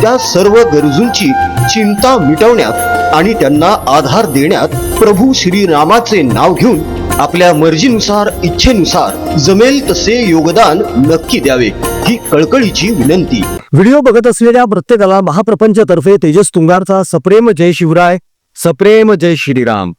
त्या सर्व गरजूंची चिंता मिटवण्यात आणि त्यांना आधार देण्यात प्रभू श्रीरामाचे नाव घेऊन आपल्या मर्जीनुसार इच्छेनुसार जमेल तसे योगदान नक्की द्यावे ही कळकळीची विनंती. व्हिडिओ बघत असलेल्या प्रत्येकाला महाप्रपंचतर्फे तेजस तुंगारचा सप्रेम जय शिवराय सप्रेम जय श्रीराम.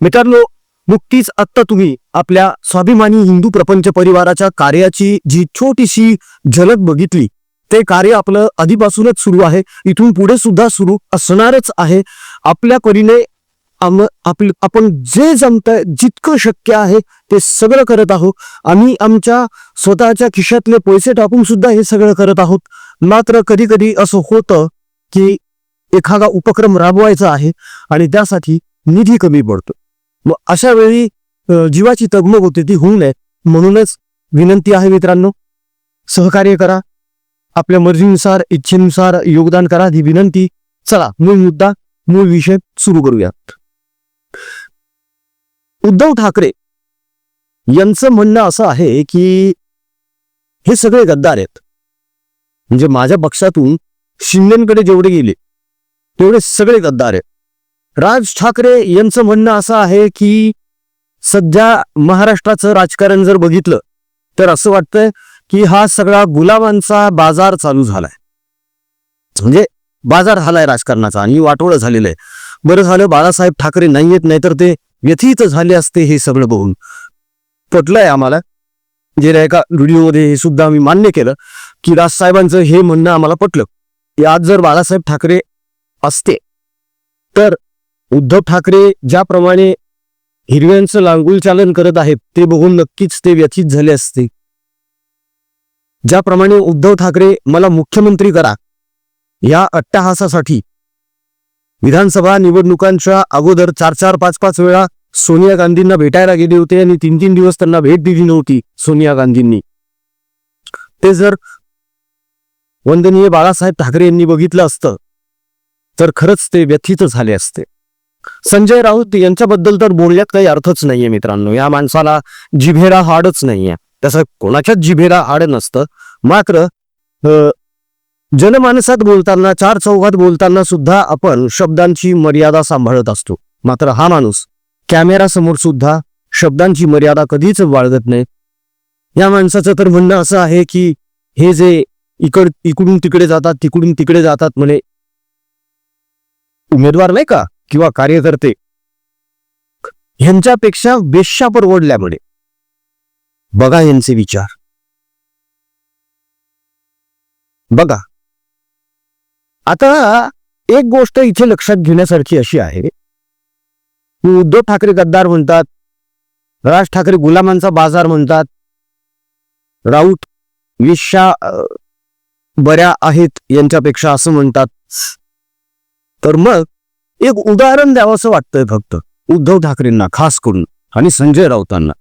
मित्रांनो नुकतीच आत्ता तुम्ही आपल्या स्वाभिमानी हिंदू प्रपंच परिवाराच्या कार्याची जी छोटीशी झलक बघितली ते कार्य आपलं आधीपासूनच सुरू आहे. इथून पुढे सुद्धा सुरू असणारच आहे. आपल्या परीने आम आपल आपण जे जमतंय जितकं शक्य आहे ते सगळं करत आहोत. आम्ही आमच्या स्वतःच्या खिशातले पैसे टाकून सुद्धा हे सगळं करत आहोत. मात्र कधी कधी असं होतं की एखादा उपक्रम राबवायचा आहे आणि त्यासाठी निधी कमी पडतो. मग अशा वेळी जीवाची तगमग होते ती होऊ नये. म्हणूनच विनंती आहे मित्रांनो सहकार्य करा. आपल्या मर्जीनुसार इच्छेनुसार योगदान करा ही विनंती. चला मूळ मुद्दा मूळ विषय सुरू करूयात. उद्धव ठाकरे यांचं म्हणणं असं आहे की हे सगळे गद्दार आहेत. म्हणजे माझ्या पक्षातून शिंदेकडे जेवढे गेले तेवढे सगळे गद्दार आहेत. राज ठाकरे यांचं म्हणणं असं आहे की सध्या महाराष्ट्राचं राजकारण जर बघितलं तर असं वाटतंय की हा सगळा गुलामांचा बाजार चालू झालाय. म्हणजे बाजार झालाय राजकारणाचा आणि वाटोळं झालेलं आहे. बरं झालं बाळासाहेब ठाकरे नाही येत नाहीतर ते व्यथित झाले असते हे सगळं बघून. पटलंय आम्हाला. गेल्या एका व्हिडिओमध्ये हे सुद्धा आम्ही मान्य केलं की राजसाहेबांचं हे म्हणणं आम्हाला पटलं. की आज जर बाळासाहेब ठाकरे असते तर उद्धव ठाकरे ज्याप्रमाणे हिरव्यांचं लांगुल चालन करत आहेत ते बघून नक्कीच ते व्यथित झाले असते. ज्याप्रमाणे उद्धव ठाकरे मला मुख्यमंत्री करा या अट्टहासासाठी. विधानसभा निवडणुकांच्या अगोदर चार चार पाच पाच वेळा सोनिया गांधींना भेटायला गेले होते आणि तीन तीन दिवस त्यांना भेट दिली नव्हती सोनिया गांधींनी. ते जर वंदनीय बाळासाहेब ठाकरे यांनी बघितलं असतं तर खरंच ते व्यथित झाले असते. संजय राऊत यांच्याबद्दल तर बोलण्यात काही अर्थच नाहीये मित्रांनो. या माणसाला जिभेला हाडच नाहीये. तसं कोणाच्याच जिभेला आड नसतं. मात्र जनमानसात बोलताना चार चौघात बोलताना सुद्धा आपण शब्दांची मर्यादा सांभाळत असतो. मात्र हा माणूस कॅमेरा समोर सुद्धा शब्दांची मर्यादा कधीच बाळगत नाही. या माणसाचं तर म्हणणं असं आहे की हे जे इकड इकडून तिकडे जातात तिकडून तिकडे जातात म्हणे उमेदवार नाही का? किंवा कार्यकर्ते. ह्यांच्यापेक्षा बेश्या परवडल्या म्हणे. बघा यांचे विचार. बघा. आता एक गोष्ट इथे लक्षात घेण्यासारखी अशी आहे. की उद्धव ठाकरे गद्दार म्हणतात राज ठाकरे गुलामांचा बाजार म्हणतात राऊत विश्या बऱ्या आहेत यांच्यापेक्षा असं म्हणतात. तर मग एक उदाहरण द्यावं असं वाटतंय फक्त. उद्धव ठाकरेंना खास करून आणि संजय राऊतांना.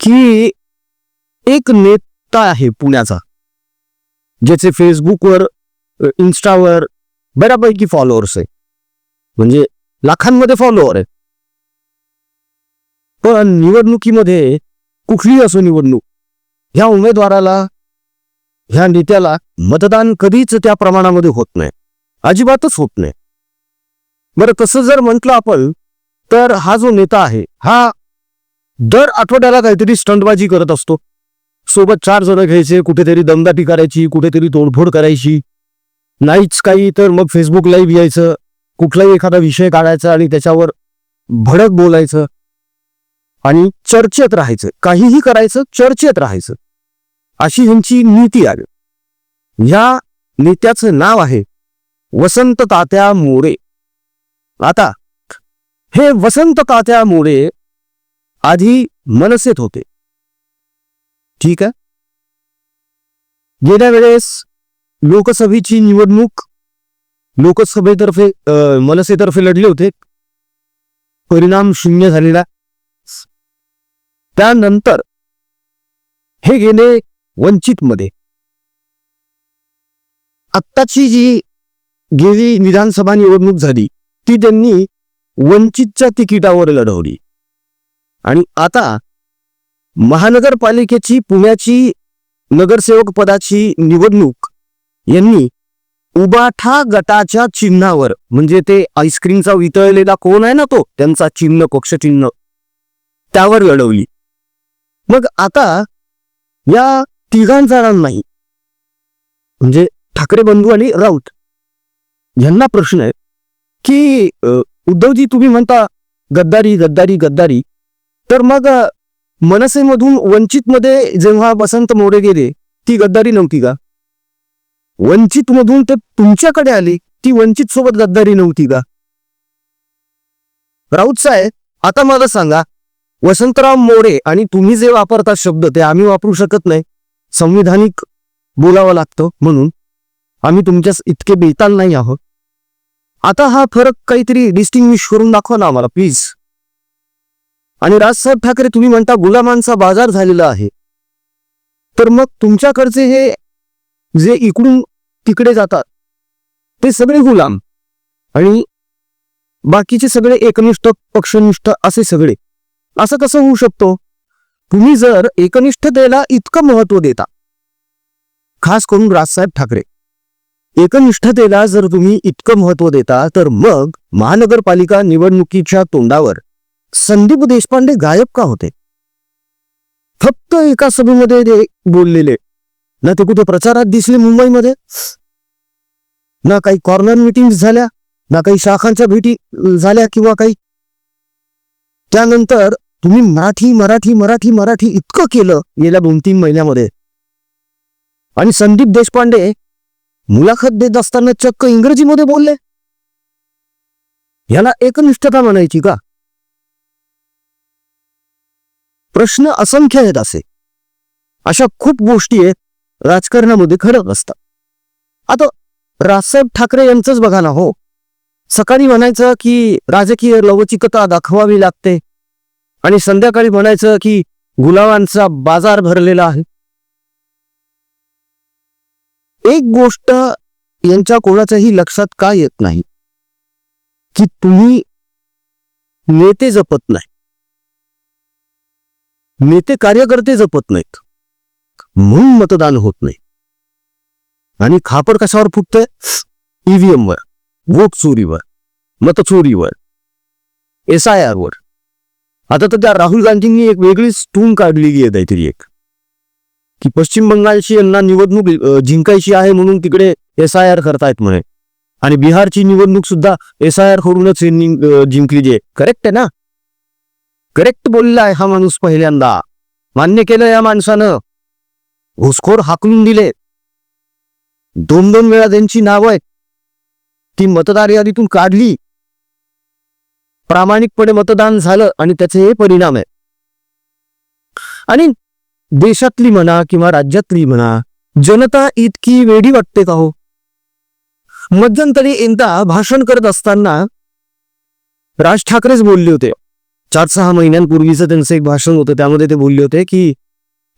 की एक नेता आहे पुण्याचा ज्याचे फेसबुकवर इन्स्टावर बऱ्यापैकी फॉलोअर्स आहे. म्हणजे लाखांमध्ये फॉलोअर आहे पण निवडणुकीमध्ये कुठलीही असो निवडणूक ह्या उमेदवाराला ह्या नेत्याला मतदान कधीच त्या प्रमाणामध्ये होत नाही. अजिबातच होत नाही. बरं तसं जर म्हटलं आपण तर हा जो नेता आहे हा दर आठवड्याला काहीतरी स्टंटबाजी करत असतो. सोबत चार जण घ्यायचे कुठेतरी दमदाटी करायची कुठेतरी तोडफोड करायची. नाहीच काही तर मग फेसबुक लाईव्ह यायचं. कुठलाही एखादा विषय काढायचा आणि त्याच्यावर भडक बोलायचं. आणि चर्चेत राहायचं. काहीही करायचं चर्चेत राहायचं. अशी ह्यांची नीती आहे. ह्या नेत्याचं नाव आहे वसंत तात्या मोरे. आता हे वसंत तात्या मोरे आधी मनसेत होते. ठीक आहे? गेल्या वेळेस लोकसभेची निवडणूक लोकसभेतर्फे मनसेतर्फे लढले होते. परिणाम शून्य झालेला. त्यानंतर हे गेले वंचित मध्ये आत्ताची जी गेली विधानसभा निवडणूक झाली ती त्यांनी वंचितच्या तिकिटावर लढवली. आणि आता महानगरपालिकेची पुण्याची नगरसेवक पदाची निवडणूक यांनी उबाठा गटाच्या चिन्हावर म्हणजे ते आईस्क्रीमचा वितळलेला कोण आहे ना तो त्यांचा चिन्ह पक्षचिन्ह त्यावर लढवली. मग आता या तिघां नाही म्हणजे ठाकरे बंधू आणि राऊत यांना प्रश्न आहे की उद्धवजी तुम्ही म्हणता गद्दारी गद्दारी गद्दारी तर मग मनसेमधून वंचितमध्ये जेव्हा वसंत मोरे गेले ती गद्दारी नव्हती का? वंचित मधून ते तुमच्याकडे आली ती वंचित सोबत गद्दारी नव्हती का? राऊत साहेब आता मला सांगा वसंतराव मोरे आणि तुम्ही जे वापरता शब्द ते आम्ही वापरू शकत नाही. संविधानिक बोलावं लागतं म्हणून. आम्ही तुमच्या इतके बेताल नाही आहोत. आता हा फरक काहीतरी डिस्टिंग्विश करून दाखवा ना आम्हाला प्लीज आणि राजसाहेब ठाकरे तुम्ही म्हणता गुलामांचा बाजार झालेला आहे. तर मग तुमच्याकडचे हे जे इकडून तिकडे जातात ते सगळे गुलाम आणि बाकीचे सगळे एकनिष्ठ पक्षनिष्ठ असे सगळे. असं कसं होऊ शकतो? तुम्ही जर एकनिष्ठतेला इतकं महत्त्व देता खास करून राजसाहेब ठाकरे एकनिष्ठतेला जर तुम्ही इतकं महत्त्व देता तर मग महानगरपालिका निवडणुकीच्या तोंडावर संदीप देशपांडे गायब का होते? फक्त एका सभेमध्ये ते बोललेले. ना ते कुठे प्रचारात दिसले मुंबईमध्ये? ना काही कॉर्नर मिटिंग झाल्या ना काही शाखांच्या भेटी झाल्या किंवा काही. त्यानंतर तुम्ही मराठी मराठी मराठी मराठी इतकं केलं गेल्या दोन तीन महिन्यामध्ये. आणि संदीप देशपांडे मुलाखत देत असताना चक्क इंग्रजीमध्ये बोलले. याला एकनिष्ठता म्हणायची का? प्रश्न असंख्य आहेत असे. अशा खूप गोष्टी आहेत राजकारणामध्ये खडक असतात. आता राजसाहेब ठाकरे यांचंच बघा ना हो. सकाळी म्हणायचं की राजकीय लवचिकता दाखवावी लागते. आणि संध्याकाळी म्हणायचं की गुलाबांचा बाजार भरलेला आहे. एक गोष्ट यांच्या कोणाच्याही लक्षात का येत नाही? की तुम्ही नेते जपत नाही. नेते कार्यकर्ते जपत नाहीत. म्हणून मतदान होत नाही. आणि खापर कशावर फुटतंय? ईव्हीएम वर वोट चोरीवर मतचोरीवर एस आय आर वर. आता तर त्या राहुल गांधींनी एक वेगळीच टून काढली आहे काहीतरी एक. की पश्चिम बंगालची यांना निवडणूक जिंकायची आहे म्हणून तिकडे एस आय आर करतायत म्हणे. आणि बिहारची निवडणूक सुद्धा एस आय आर करूनच यांनी जिंकली जे करेक्ट आहे ना? करेक्ट बोलला आहे हा माणूस पहिल्यांदा. मान्य केलं या माणसानं. घुसखोर हाकलून दिले. दोन दोन वेळा त्यांची नावं आहेत. ती मतदार यादीतून काढली. प्रामाणिकपणे मतदान झालं आणि त्याचे हे परिणाम आहे आणि देशातली म्हणा किंवा राज्यातली म्हणा जनता इतकी वेडी वाटते का हो? मध्यंतरी एकदा भाषण करत असताना राज ठाकरेच बोलले होते. चार सहा महिन्यांपूर्वीचं त्यांचं एक भाषण होतं. त्यामध्ये ते बोलले होते की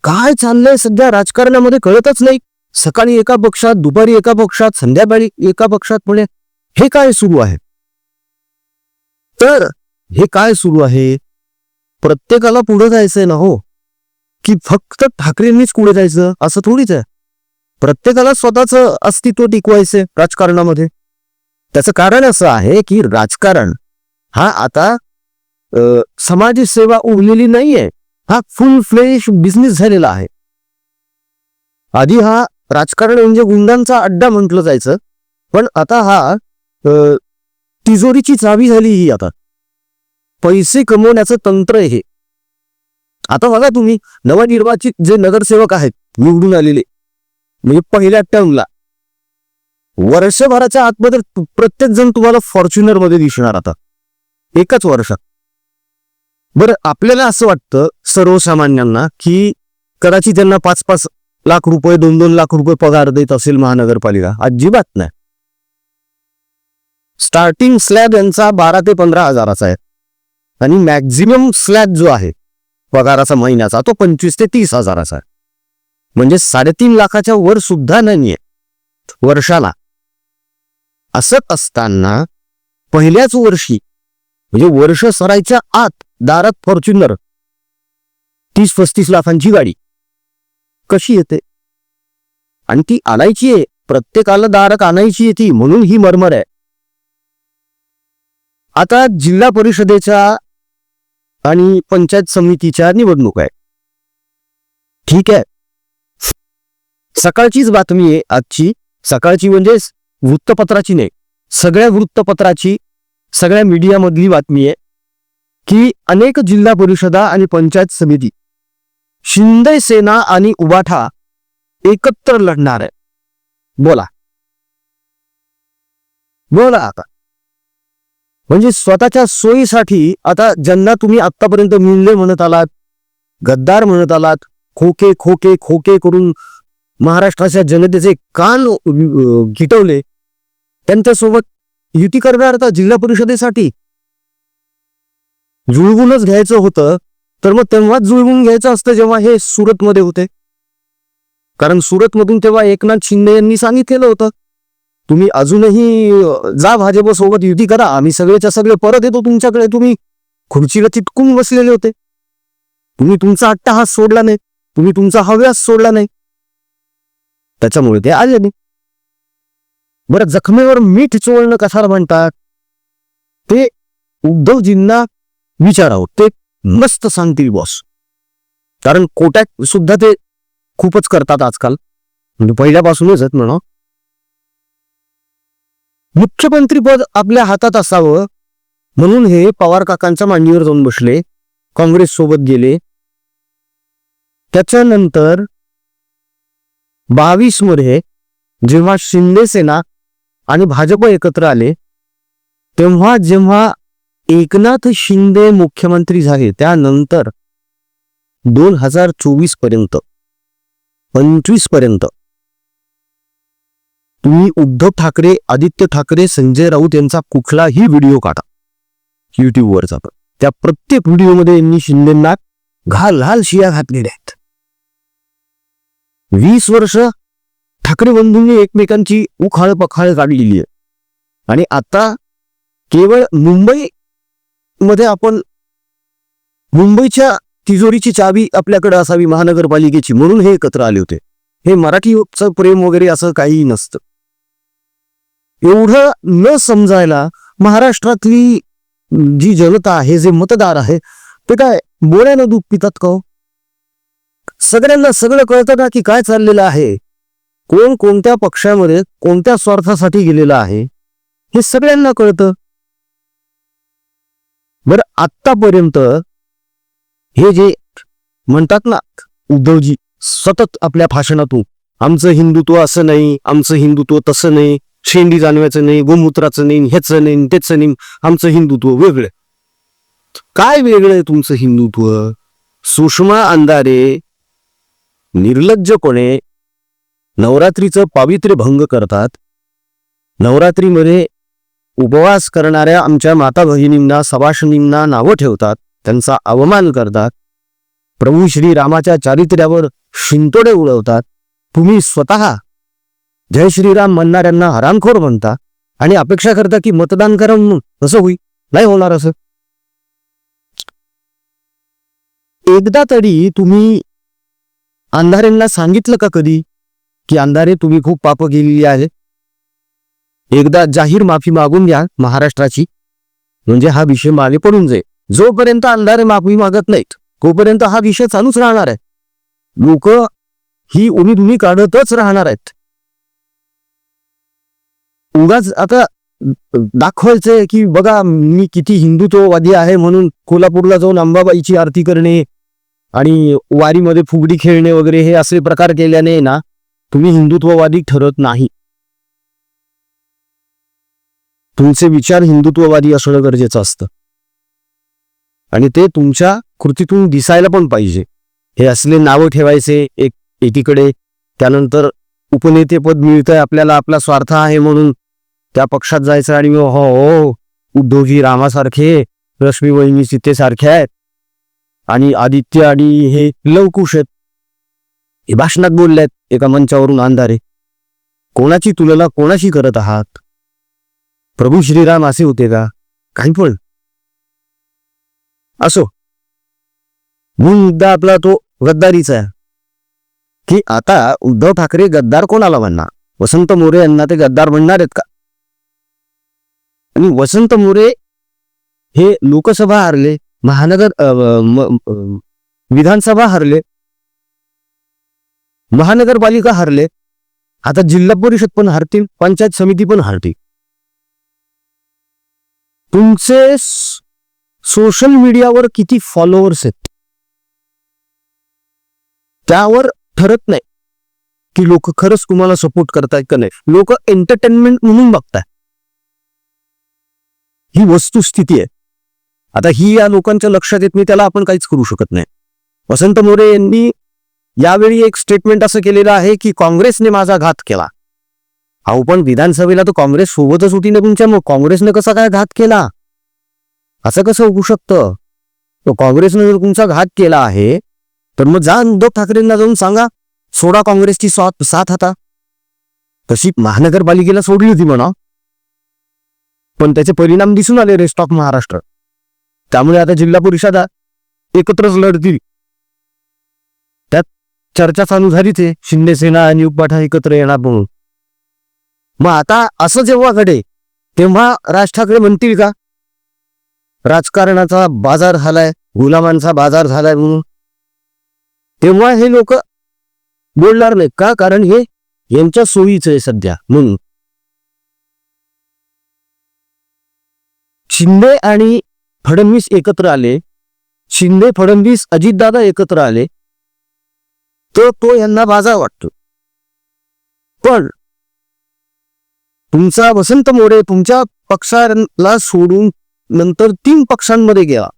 काय चाललंय सध्या राजकारणामध्ये कळतच नाही. सकाळी एका पक्षात दुपारी एका पक्षात संध्याकाळी एका पक्षात पुणे हे काय सुरू आहे? तर हे काय सुरू आहे? प्रत्येकाला पुढे जायचंय ना हो? की फक्त ठाकरेंनीच पुढे जायचं? असं थोडीच आहे. प्रत्येकाला स्वतःच अस्तित्व टिकवायचंय राजकारणामध्ये. त्याचं कारण असं आहे की राजकारण हा आता समाज सेवा उरलेली नाहीये. हा फुल फ्लेश बिझनेस झालेला आहे. आधी हा राजकारण म्हणजे गुंडांचा अड्डा म्हटलं जायचं. पण आता हा तिजोरीची चावी झाली ही आता. पैसे कमवण्याचं तंत्र हे. आता बघा तुम्ही नवनिर्वाचित जे नगरसेवक आहेत निवडून आलेले म्हणजे पहिल्या टर्मला. वर्षभराच्या आतमध्ये प्रत्येक जण तुम्हाला फॉर्च्युनरमध्ये दिसणार आता. एकाच वर्षात बरं आपल्याला असं वाटतं सर्वसामान्यांना की कदाचित त्यांना पाच पाच लाख रुपये दोन दोन लाख रुपये पगार देत असेल महानगरपालिका. अजिबात नाही. स्टार्टिंग स्लॅब यांचा बारा ते पंधरा हजाराचा आहे. आणि मॅक्झिमम स्लॅब जो आहे पगाराचा महिन्याचा तो पंचवीस ते तीस हजाराचा आहे. म्हणजे साडेतीन लाखाच्या वर सुद्धा नाहीये. वर्षाला. असत असताना पहिल्याच वर्षी म्हणजे वर्ष सरायच्या आत दारात फॉर्च्युनर. तीस पस्तीस लाखांची गाडी. कशी येते? आणि ती आणायची आहे. प्रत्येकाला दारात आणायची आहे ती म्हणून ही मरमर आहे. आता जिल्हा परिषदेच्या आणि पंचायत समितीच्या निवडणूक आहे. ठीक आहे. सकाळचीच बातमी आहे आजची. सकाळची म्हणजे वृत्तपत्राची नाही. सगळ्या वृत्तपत्राची सगळ्या मीडियामधली बातमी आहे. की अनेक जिल्हा परिषदा आणि पंचायत समिती शिंदे सेना आणि उबाठा एकत्र लढणार आहे. बोला. बोला आता. म्हणजे स्वतःच्या सोयीसाठी आता ज्यांना तुम्ही आतापर्यंत मिळले म्हणत आलात गद्दार म्हणत आलात खोके खोके खोके करून महाराष्ट्राच्या जनतेचे कान गिटवले त्यांच्यासोबत युती करणार आता जिल्हा परिषदेसाठी? जुळवूनच घ्यायचं होतं तर मग तेव्हाच जुळवून घ्यायचं असतं जेव्हा हे सुरतमध्ये होते. कारण सुरतमधून तेव्हा एकनाथ शिंदे यांनी सांगितलेलं होतं तुम्ही अजूनही जा जा भाजपसोबत युती करा आम्ही सगळेच्या सगळे परत येतो तुमच्याकडे. तुम्ही खुर्चीला चिटकून बसलेले होते. तुम्ही तुमचा अट्टाहास सोडला नाही तुम्ही तुमचा हव्यास सोडला नाही. त्याच्यामुळे ते आले नाही. बरं जखमेवर मीठ चोळणं कशाला म्हणतात? ते उद्धवजींना विचारावं ते मस्त सांगतील बॉस कारण कोट्यात सुद्धा ते खूपच करतात आजकाल. म्हणजे पहिल्यापासूनच आहेत म्हणा. मुख्यमंत्रीपद आपल्या हातात असावं म्हणून हे पवार काकांच्या मांडीवर जाऊन बसले. काँग्रेस सोबत गेले. त्याच्यानंतर बावीसमध्ये जेव्हा शिंदे सेना आणि भाजप एकत्र आले तेव्हा जेव्हा एकनाथ शिंदे मुख्यमंत्री झाले त्यानंतर दोन हजार चोवीसपर्यंत पंचवीसपर्यंत. तुम्ही उद्धव ठाकरे आदित्य ठाकरे संजय राऊत यांचा कुठलाही व्हिडिओ काढा. युट्यूबवरचा पण त्या प्रत्येक व्हिडिओमध्ये यांनी शिंदेना घाल घाल शिया घातलेल्या आहेत. वीस वर्ष ठाकरे बंधूंनी एकमेकांची उखाळ पखाळ काढलेली आहे. आणि आता केवळ मुंबई मध्ये आपण मुंबईच्या तिजोरीची चावी आपल्याकडे असावी महानगरपालिकेची म्हणून हे एकत्र आले होते. हे मराठीचं प्रेम वगैरे असं काहीही नसतं. एवढं न समजायला महाराष्ट्रातली जी जनता आहे जे मतदार आहे ते काय बोळ्यानं दूध पितात का हो? सगळ्यांना सगळं कळतं का की काय चाललेलं आहे? कोण कोणत्या पक्षामध्ये कोणत्या स्वार्थासाठी गेलेलं आहे? हे सगळ्यांना कळतं. आत्तापर्यंत आतापर्यंत हे जे म्हणतात ना उद्धवजी सतत आपल्या भाषणातून आमचं हिंदुत्व असं नाही आमचं हिंदुत्व तसं नाही शेंडी जाणवायचं नाही गोमूत्राचं नाही ह्याचं नाही त्याचं नाही आमचं हिंदुत्व वेगळं. काय वेगळं आहे तुमचं हिंदुत्व? सुषमा अंधारे निर्लज्जपणे नवरात्रीचं पावित्र्य भंग करतात. नवरात्रीमध्ये उपवास करणाऱ्या आमच्या माता भगिनींना सभाषणींना नावं ठेवतात त्यांचा अवमान करतात. प्रभू श्री रामाच्या चारित्र्यावर शिंतोडे उडवतात. तुम्ही स्वतः जय श्रीराम म्हणणाऱ्यांना हरामखोर म्हणता आणि अपेक्षा करता की मतदान करा म्हणून. कसं होईल नाही होणार असं. एकदा तरी तुम्ही अंधारेंना सांगितलं का कधी? की अंधारे तुम्ही खूप पाप केलेली आहे एकदा जाहीर माफी मागून घ्या महाराष्ट्राची. म्हणजे हा विषय मागे पडून जाईल. जोपर्यंत अंधारे माफी मागत नाहीत तोपर्यंत हा विषय चालूच राहणार आहे. लोक ही उमेद उमी काढतच राहणार आहेत. उगाच आता दाखवायचंय की बघा मी किती हिंदुत्ववादी आहे म्हणून कोल्हापूरला जाऊन अंबाबाईची आरती करणे आणि वारीमध्ये फुगडी खेळणे वगैरे हे असे प्रकार केल्याने ना तुम्ही हिंदुत्ववादी ठरत नाही. तुमचे विचार हिंदुत्ववादी असणं गरजेचं असतं. आणि ते तुमच्या कृतीतून दिसायला पण पाहिजे. हे असले नावं ठेवायचे एक एकीकडे. त्यानंतर उपनेतेपद मिळतंय आपल्याला आपला स्वार्थ आहे म्हणून त्या पक्षात जायचं आणि मग हो हो उद्धवजी रामासारखे रश्मी वहिनी सीतेसारखे आहेत. आणि आदित्य आणि हे लवकुश आहेत. हे भाषणात बोललेत एका मंचावरून अंधारे. कोणाची तुलना कोणाशी करत आहात? प्रभू श्रीराम असे होते का? काही पण. असो. मूळ मुद्दा आपला तो गद्दारीचा आहे. की आता उद्धव ठाकरे गद्दार कोणाला म्हणणार? वसंत मोरे यांना ते गद्दार म्हणणार आहेत का? आणि वसंत मोरे हे लोकसभा हरले महानगर विधानसभा हरले महानगरपालिका हरले आता जिल्हा परिषद पण हरतील पंचायत समिती पण हरतील. तुमचे सोशल मीडियावर किती फॉलोअर्स आहेत? त्यावर ठरत नाही की लोक खरंच तुम्हाला सपोर्ट करतायत का नाही. लोक एंटरटेनमेंट म्हणून बघताय ही वस्तुस्थिती आहे. आता ही या लोकांच्या लक्षात येत नाही त्याला आपण काहीच करू शकत नाही. वसंत मोरे यांनी यावेळी एक स्टेटमेंट असं केलेलं आहे की काँग्रेसने माझा घात केला. अहो पण विधानसभेला तर काँग्रेस सोबतच होती ना तुमच्या मग काँग्रेसनं कसा काय घात केला? असं कसं होऊ शकतं? तो काँग्रेसनं जर तुमचा घात केला आहे तर मग जा उद्धव ठाकरेंना जाऊन सांगा सोडा काँग्रेसची साथ साथ आता. तशी महानगरपालिकेला सोडली होती म्हणा. पण त्याचे परिणाम दिसून आले रेस्ट ऑफ महाराष्ट्र. त्यामुळे आता जिल्हा परिषदा एकत्रच लढतील. त्यात चर्चा चालू झालीच आहे. शिंदे सेना आणि उपाठा एकत्र येणार म्हणून. मग आता असं जेव्हा घडे तेव्हा राज ठाकरे म्हणतील का? राजकारणाचा बाजार झालाय गुलामांचा बाजार झालाय म्हणून. तेव्हा हे लोक बोलणार नाही का? कारण हे यांच्या सोयीचं आहे सध्या म्हणून. शिंदे आणि फडणवीस एकत्र आले. शिंदे फडणवीस अजितदादा एकत्र आले. तर तो यांना बाजार वाटतो. पण तुमचा वसंत मोरे तुमच्या पक्षाला सोडून नंतर तीन पक्षांमध्ये गेला.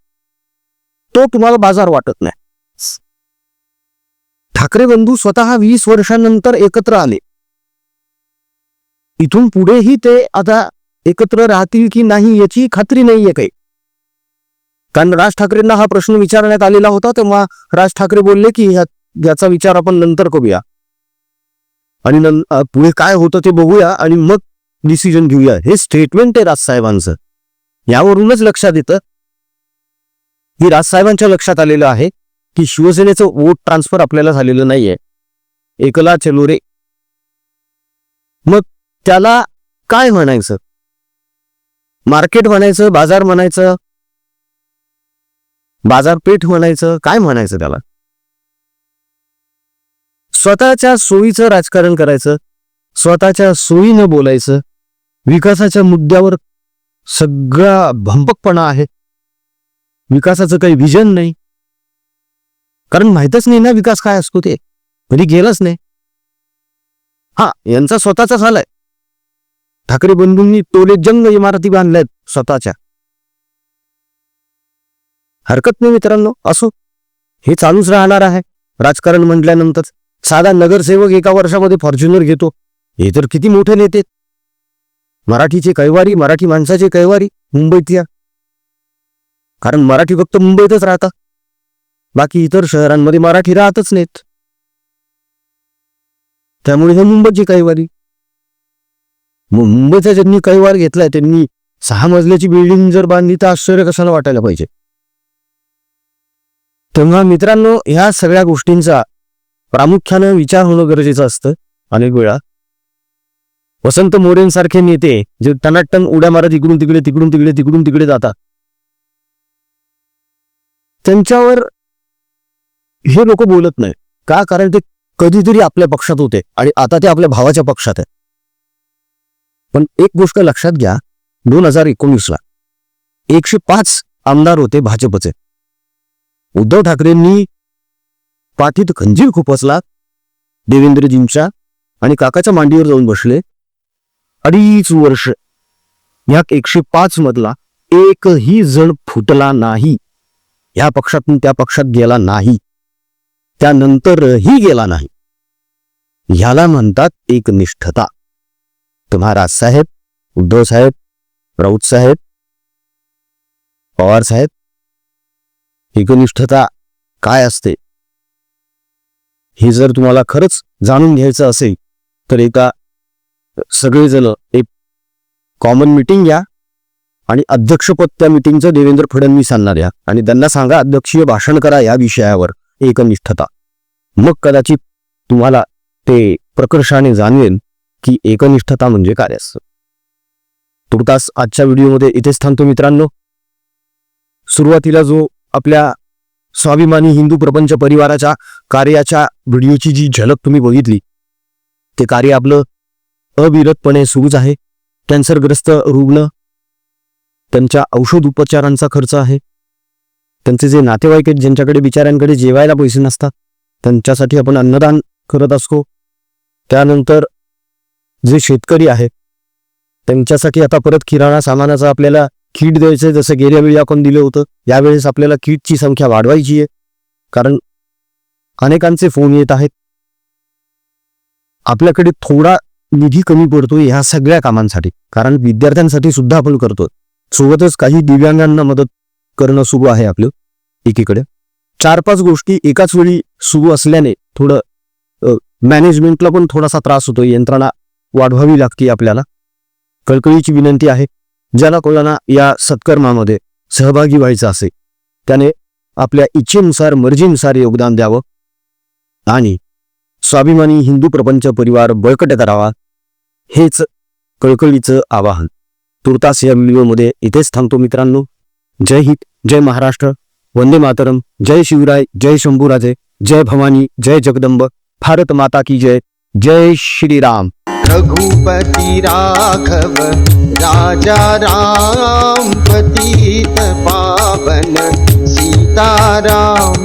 तो तुम्हाला बाजार वाटत नाही. ठाकरे बंधू स्वतः वीस वर्षांनंतर एकत्र आले. इथून पुढेही ते आता एकत्र राहतील की नाही याची खात्री नाहीये काही. कारण राज ठाकरेंना हा प्रश्न विचारण्यात आलेला होता तेव्हा राज ठाकरे बोलले की ह्या- याचा विचार आपण नंतर करूया. आणि पुढे काय होतं ते बघूया. आणि मग डिसिजन घेऊया. हे स्टेटमेंट आहे राजसाहेबांचं. यावरूनच लक्षात येतं. की राजसाहेबांच्या लक्षात आलेलं आहे की शिवसेनेचं वोट ट्रान्सफर आपल्याला झालेलं नाहीये. एकला चलो रे मग त्याला काय म्हणायचं? मार्केट म्हणायचं बाजार म्हणायचं? बाजारपेठ म्हणायचं? काय म्हणायचं त्याला? स्वतःच्या सोयीचं राजकारण करायचं. स्वतःच्या सोयीनं बोलायचं. विकासाच्या मुद्द्यावर सगळा भंपकपणा आहे. विकासाचं काही विजन नाही. कारण माहीतच नाही ना विकास काय असतो ते. कधी गेलाच नाही. हा यांचा स्वतःचा झालाय. ठाकरे बंधूंनी टोले जंग इमारती बांधल्यात स्वतःच्या. हरकत नाही मित्रांनो असो. हे चालूच राहणार आहे. राजकारण म्हटल्यानंतर साधा नगरसेवक एका वर्षामध्ये फॉर्च्युनर घेतो. हे तर किती मोठे नेते. मराठीचे कैवारी मराठी माणसाचे कैवारी मुंबईतल्या. कारण मराठी फक्त मुंबईतच राहतात बाकी इतर शहरांमध्ये मराठी राहतच नाहीत. त्यामुळे हे मुंबईची कैवारी. मुंबईचा ज्यांनी कैवार घेतलाय त्यांनी सहा मजल्याची बिल्डिंग जर बांधली तर आश्चर्य कशाला वाटायला पाहिजे? तेव्हा मित्रांनो ह्या सगळ्या गोष्टींचा प्रामुख्यानं विचार होणं गरजेचं असतं. अनेक वेळा वसंत मोरेंसारखे नेते जे टनाटन उड्या मारत इकडून तिकडे तिकडून तिकडे तिकडून तिकडे जातात. त्यांच्यावर हे लोक बोलत नाही का? कारण ते कधीतरी आपल्या पक्षात होते आणि आता ते आपल्या भावाच्या पक्षात आहे पण एक गोष्ट लक्षात घ्या दोन हजार एकोणीसला एकशे पाच आमदार होते भाजपचे. उद्धव ठाकरेंनी पाठीत खंजीर खुपसला देवेंद्रजींच्या आणि काकाच्या मांडीवर जाऊन बसले. अडीच वर्ष. या एकशे पाच मधला एकही जण फुटला नाही. या पक्षातून त्या पक्षात गेला नाही. त्यानंतरही गेला नाही. ह्याला म्हणतात एकनिष्ठता. तुम्हा राजसाहेब उद्धव साहेब राऊत साहेब पवार साहेब एकनिष्ठता काय असते? हे जर तुम्हाला खरंच जाणून घ्यायचं असेल तर एका सगळेजण एक कॉमन मिटिंग घ्या आणि अध्यक्षपद त्या मिटिंगचं देवेंद्र फडणवीसांना द्या. आणि त्यांना सांगा अध्यक्षीय भाषण करा या विषयावर एकनिष्ठता. मग कदाचित तुम्हाला ते प्रकर्षाने जाणवेल की एकनिष्ठता म्हणजे काय असतं. तुर्तास आजच्या व्हिडिओमध्ये इथेच थांबतो मित्रांनो. सुरुवातीला जो आपल्या स्वाभिमानी हिंदू प्रपंच परिवाराच्या कार्याच्या व्हिडिओची जी झलक तुम्ही बघितली ते कार्य आपलं अविरतपणे सुरूच आहे. कॅन्सरग्रस्त रुग्ण त्यांच्या औषध उपचारांचा खर्च आहे. त्यांचे जे नातेवाईक आहेत ज्यांच्याकडे बिचाऱ्यांकडे जेवायला पैसे नसतात त्यांच्यासाठी आपण अन्नदान करत असतो. त्यानंतर जे शेतकरी आहे त्यांच्यासाठी आता परत किराणा सामानाचा आपल्याला किट द्यायचं जसं गेल्या वेळी आपण दिलं होतं. यावेळेस आपल्याला किटची संख्या वाढवायची आहे कारण अनेकांचे फोन येत आहेत. आपल्याकडे थोडा निधी कमी पडतो ह्या सगळ्या कामांसाठी. कारण विद्यार्थ्यांसाठी सुद्धा आपण करतो सोबतच काही दिव्यांगांना मदत करणं सुरू आहे आपलं एकीकडे. चार पाच गोष्टी एकाच वेळी सुरू असल्याने थोडं मॅनेजमेंटला पण थोडासा त्रास होतो. यंत्रणा वाढवावी लागते आपल्याला. कळकळीची विनंती आहे ज्याला कोणाला या सत्कर्मामध्ये सहभागी व्हायचं असेल त्याने आपल्या इच्छेनुसार मर्जीनुसार योगदान द्यावं. आणि स्वाभिमानी हिंदू प्रपंच परिवार बळकट करावा हेच कळकळीचं आवाहन. तुर्तास या व्हिडिओमध्ये इथेच थांबतो मित्रांनो. जय हित जय महाराष्ट्र. वंदे मातरम. जय शिवराय जय शंभूराजे जय भवानी जय जगदंब. भारत माता की जय. जय श्रीराम. रघुपती राघव राजा राम पतित पावन सीताराम.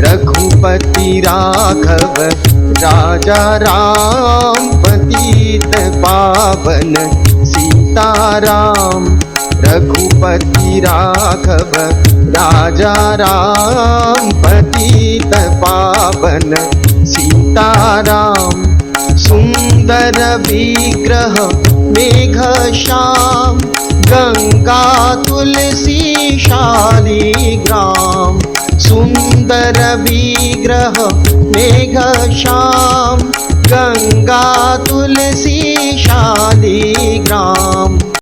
रघुपति राघव राजा राम पतित पावन सीताराम रघुपति राघव। राजा राम पतित पावन सीताराम सुन्दर विग्रह मेघ श्याम गङ्गा तुलसी शालिग्राम सुन्दर विग्रह मेघ श्याम गङ्गा तुलसी शालिग्राम।